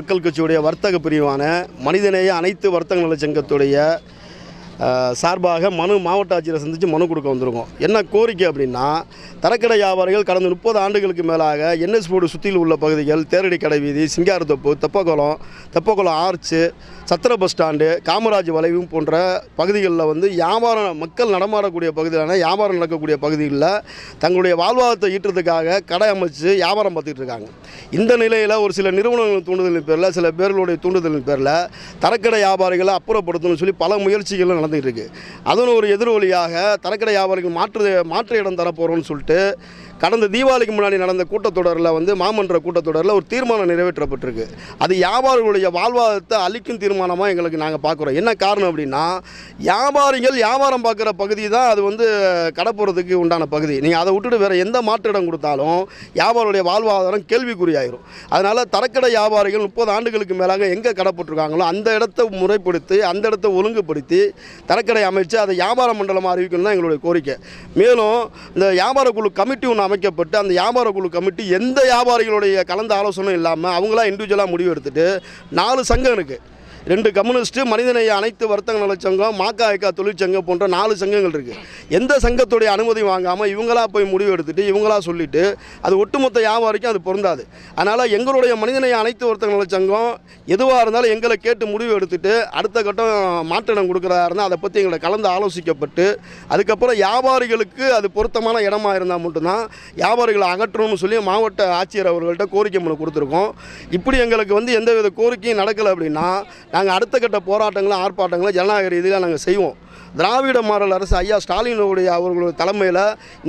மக்கள் கட்சியுடைய வர்த்தக பிரிவான மனிதநேய அனைத்து வர்த்தக நலச்சங்கத்துடைய சார்பாக மனு மாவட்ட ஆட்சியரை சந்தித்து மனு கொடுக்க வந்திருக்கோம். என்ன கோரிக்கை அப்படின்னா தரக்கடை வியாபாரிகள் கடந்த முப்பது ஆண்டுகளுக்கு மேலாக என்எஸ் போர்டு சுற்றியில் உள்ள பகுதிகள் தேரடி கடை வீதி சிங்காரத்தோப்பு தெப்பக்குளம் தெப்பக்குளம் ஆர்ச்சு சத்திர பஸ் ஸ்டாண்டு காமராஜ் வளைவு போன்ற பகுதிகளில் வந்து வியாபாரம் மக்கள் நடமாடக்கூடிய பகுதியிலான வியாபாரம் நடக்கக்கூடிய பகுதிகளில் தங்களுடைய வாழ்வாதாரத்தை ஈட்டுறதுக்காக கடை அமைச்சு வியாபாரம் பார்த்துட்டு இருக்காங்க. இந்த நிலையில் ஒரு சில நிறுவனங்கள் தூண்டுதலின் பேரில் சில பேர்களுடைய தூண்டுதலின் பேரில் தரக்கடை வியாபாரிகளை அப்புறப்படுத்தணும்னு சொல்லி பல முயற்சிகளும் நடந்துகிட்டு இருக்குது அதன் ஒரு எதிரொலியாக தரக்கடை வியாபாரிகள் மாற்று மாற்று இடம் தரப்போகிறோம்னு சொல்லிட்டு கடந்த தீபாவளிக்கு முன்னாடி நடந்த கூட்டத்தொடரில் வந்து மாமன்ற கூட்டத்தொடரில் ஒரு தீர்மானம் நிறைவேற்றப்பட்டிருக்கு. அது வியாபாரிகளுடைய வாழ்வாதாரத்தை அளிக்கும் தீர்மானமாக எங்களுக்கு நாங்கள் பார்க்குறோம் என்ன காரணம் அப்படின்னா வியாபாரிகள் வியாபாரம் பார்க்குற பகுதி தான் அது வந்து கடை உண்டான பகுதி. நீங்கள் அதை விட்டுட்டு வேறு எந்த மாற்று இடம் கொடுத்தாலும் வியாபாரியுடைய வாழ்வாதாரம் கேள்விக்குறியாயிரும். அதனால் தரக்கடை வியாபாரிகள் முப்பது ஆண்டுகளுக்கு மேலாக எங்கே கடப்பட்டிருக்காங்களோ அந்த இடத்த முறைப்படுத்தி அந்த இடத்த ஒழுங்குபடுத்தி தரக்கடை அமைச்சு அதை வியாபார மண்டலமாக அறிவிக்கணும் தான் எங்களுடைய கோரிக்கை. மேலும் இந்த வியாபார குழு கமிட்டி ஒன்று அமைக்கப்பட்டு அந்த வியாபார குழு கமிட்டி எந்த வியாபாரிகளுடைய கலந்த ஆலோசனையும் இல்லாமல் அவங்களாம் இண்டிவிஜுவலாக முடிவு எடுத்துகிட்டு நாலு சங்கம் இருக்குது ரெண்டு கம்யூனிஸ்ட்டு மனிதநேய அனைத்து வர்த்தக நலச்சங்கம் மாக்கா ஐக்கா தொழிற்சங்கம் போன்ற நாலு சங்கங்கள் இருக்குது எந்த சங்கத்துடைய அனுமதி வாங்காமல் இவங்களா போய் முடிவு எடுத்துட்டு இவங்களா சொல்லிட்டு அது ஒட்டுமொத்த வியாபாரிக்கும் அது பொருந்தாது. அதனால் எங்களுடைய மனிதநேய அனைத்து வர்த்தக நலச்சங்கம் எதுவாக இருந்தாலும் எங்களை கேட்டு முடிவு எடுத்துட்டு அடுத்த கட்டம் மாற்றிடம் கொடுக்குறதா இருந்தால் அதை பற்றி எங்களை கலந்து ஆலோசிக்கப்பட்டு அதுக்கப்புறம் வியாபாரிகளுக்கு அது பொருத்தமான இடமா இருந்தால் மட்டும்தான் வியாபாரிகளை அகற்றணும்னு சொல்லி மாவட்ட ஆட்சியர் அவர்கள்ட்ட கோரிக்கை மனு கொடுத்துருக்கோம். இப்படி எங்களுக்கு வந்து எந்தவித கோரிக்கையும் நடக்கலை அப்படின்னா நாங்கள் அடுத்த கட்ட போராட்டங்களும் ஆர்ப்பாட்டங்களும் ஜனநாயக ரீதியில் நாங்கள் செய்வோம். திராவிட மாடல் அரசு ஐயா ஸ்டாலினுடைய அவர்களுடைய தலைமையில்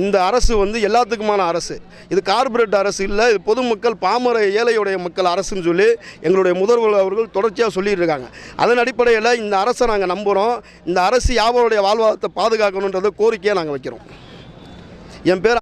இந்த அரசு வந்து எல்லாத்துக்குமான அரசு. இது கார்ப்பரேட் அரசு இல்லை இது பொதுமக்கள் பாமர ஏழையுடைய மக்கள் அரசுன்னு சொல்லி எங்களுடைய முதல்வர் அவர்கள் தொடர்ச்சியாக சொல்லிட்டு இருக்காங்க. அதன் அடிப்படையில் இந்த அரசை நாங்கள் நம்புகிறோம் இந்த அரசு யாவருடைய வாழ்வாதாரத்தை பாதுகாக்கணுன்றத கோரிக்கையை நாங்கள் வைக்கிறோம். என் பேர்